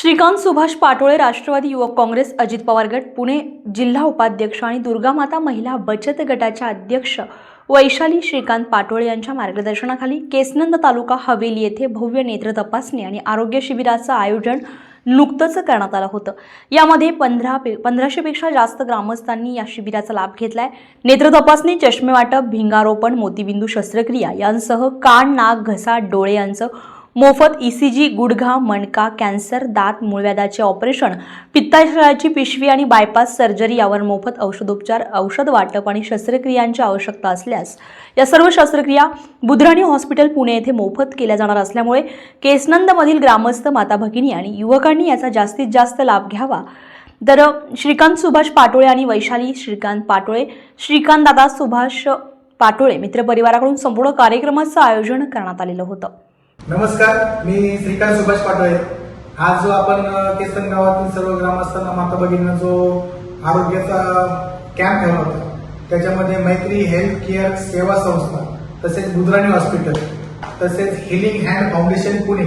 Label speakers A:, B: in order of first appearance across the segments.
A: श्रीकांत सुभाष पाटोळे राष्ट्रवादी युवक काँग्रेस अजित पवार गट पुणे जिल्हा उपाध्यक्ष आणि दुर्गामाता महिला बचत गटाच्या अध्यक्ष वैशाली श्रीकांत पाटोळे यांच्या मार्गदर्शनाखाली केसनंद तालुका हवेली येथे भव्य नेत्र तपासणी आणि आरोग्य शिबिराचं आयोजन नुकतंच करण्यात आलं होतं. यामध्ये पंधरा पे पंधराशेपेक्षा जास्त ग्रामस्थांनी या शिबिराचा लाभ घेतलाय. नेत्र तपासणी चष्मे वाटप भिंगारोपण मोतीबिंदू शस्त्रक्रिया यांसह कान नाक घसा डोळे यांचं मोफत ईसीजी गुडघा मणका कॅन्सर दात मूळव्याधाचे ऑपरेशन पित्ताशयाची पिशवी आणि बायपास सर्जरी यावर मोफत औषधोपचार औषध वाटप आणि शस्त्रक्रियांची आवश्यकता असल्यास या सर्व शस्त्रक्रिया बुधराणी हॉस्पिटल पुणे येथे मोफत केल्या जाणार असल्यामुळे केसनंदमधील ग्रामस्थ माता भगिनी आणि युवकांनी याचा जास्तीत जास्त लाभ घ्यावा. तर श्रीकांत सुभाष पाटोळे आणि वैशाली श्रीकांत पाटोळे श्रीकांत दादा सुभाष पाटोळे मित्रपरिवाराकडून संपूर्ण कार्यक्रमाचं आयोजन करण्यात आलेलं होतं.
B: नमस्कार मी श्रीकांत सुभाष पाटोळे. आज जो आपण केसन गावातील सर्व ग्रामस्थांना माता भगिनींना जो आरोग्याचा कॅम्प ठेवला होता त्याच्यामध्ये मैत्री हेल्थ केअर सेवा संस्था तसेच बुधराणी हॉस्पिटल तसेच हिलिंग हँड फाउंडेशन पुणे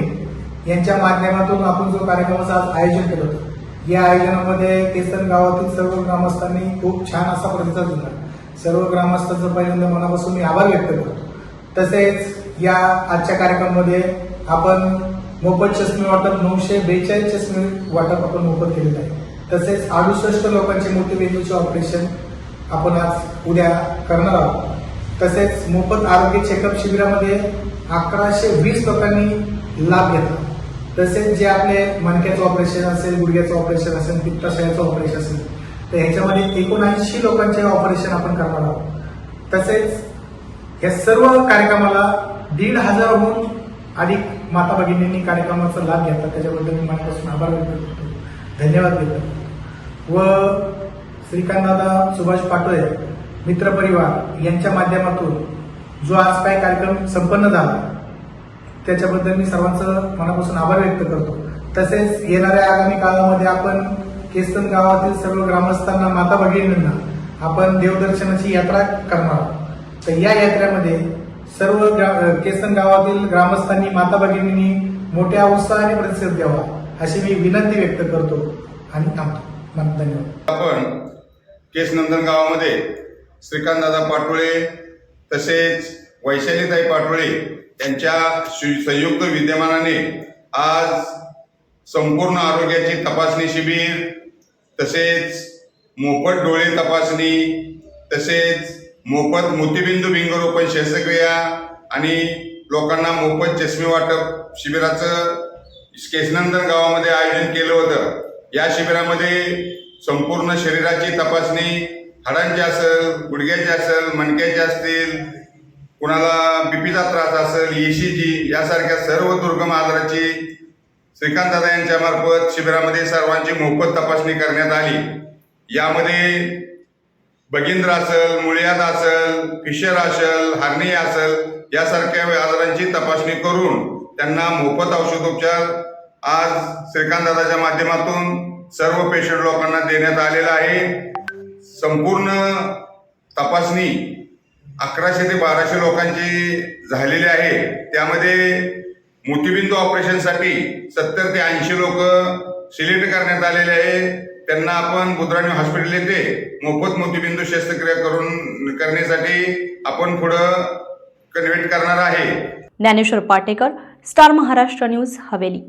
B: यांच्या माध्यमातून आपण जो कार्यक्रमाचं आज आयोजन केलं होतं. या आयोजनामध्ये केसन गावातील सर्व ग्रामस्थांनी खूप छान असा प्रतिसाद दिला. सर्व ग्रामस्थांचं पहिल्यांदा मनापासून मी आभार व्यक्त करतो. तसेच या आजच्या कार्यक्रमामध्ये आपण मोफत चष्मे वाटप नऊशे बेचाळीस चष्मे वाटप आपण मोफत केलेलं आहे. तसेच अडुसष्ट लोकांचे मोतीबिंदूचे ऑपरेशन आपण आज उद्या करणार आहोत. तसेच मोफत आरोग्य चेकअप शिबिरामध्ये अकराशे वीस लोकांनी लाभ घेतला. तसेच जे आपले मणक्याचं ऑपरेशन असेल गुडघ्याचं ऑपरेशन असेल पित्ताशयाचं ऑपरेशन असेल तर ह्याच्यामध्ये एकोणऐंशी लोकांचे ऑपरेशन आपण करणार आहोत. तसेच या सर्व कार्यक्रमाला दीड हजारहून अधिक माता भगिनींनी कार्यक्रमाचा लाभ घेतला. त्याच्याबद्दल मी मनापासून आभार व्यक्त करतो. धन्यवाद देतो. व श्रीकांतदादा सुभाष पाटोळे मित्रपरिवार यांच्या माध्यमातून जो आज काय कार्यक्रम संपन्न झाला त्याच्याबद्दल मी सर्वांचं मनापासून आभार व्यक्त करतो. तसेच येणाऱ्या आगामी काळामध्ये आपण केस्तन गावातील सर्व ग्रामस्थांना माता भगिनींना आपण देवदर्शनाची यात्रा करणार आहोत. तर या यात्रेमध्ये सर्व ग्रा- केसन गावातील ग्रामस्थांनी माता भगिनींनी मोठ्या उत्साहाने प्रतिसाद द्यावा अशी मी विनंती व्यक्त करतो आणि थांबतो. धन्यवाद.
C: आपण केसनंदन गावामध्ये श्रीकांतदादा पाटोळे तसेच वैशालीताई पाटोळे यांच्या सु- संयुक्त विद्यमानाने आज संपूर्ण आरोग्याची तपासणी शिबिर तसेच मोफत डोळे तपासणी तसेच मोफत मोतीबिंदू भिंगरोपण शस्त्रक्रिया आणि लोकांना मोफत चष्मे वाटप शिबिराचं केसनंदन गावामध्ये आयोजन केलं होतं. या शिबिरामध्ये संपूर्ण शरीराची तपासणी हाडांची असेल गुडघ्याची असेल मणक्याचे असतील कुणाला बीपीचा त्रास असेल एसीजी यासारख्या सर्व दुर्गम आजाराची श्रीकांतदादा यांच्या मार्फत शिबिरामध्ये सर्वांची मोफत तपासणी करण्यात आली. यामध्ये बगिंद्र असेल मुळ्यात असेल फिशर असेल हार्नी असेल यासारख्या आजारांची तपासणी करून त्यांना मोफत औषधोपचार आज श्रीकांतदादाच्या माध्यमातून सर्व पेशंट लोकांना देण्यात आलेला आहे. संपूर्ण तपासणी अकराशे ते बाराशे लोकांची झालेली आहे. त्यामध्ये मोतीबिंदू ऑपरेशनसाठी सत्तर ते ऐंशी लोक सिलेक्ट करण्यात आलेले आहे. त्यांना आपण बुधराणी हॉस्पिटल येथे मोफत मोतीबिंदू शस्त्रक्रिया करून करण्यासाठी आपण पुढं कन्व्हेट करणार आहे.
A: Dnyaneshwar Patekar star Maharashtra news Haveli.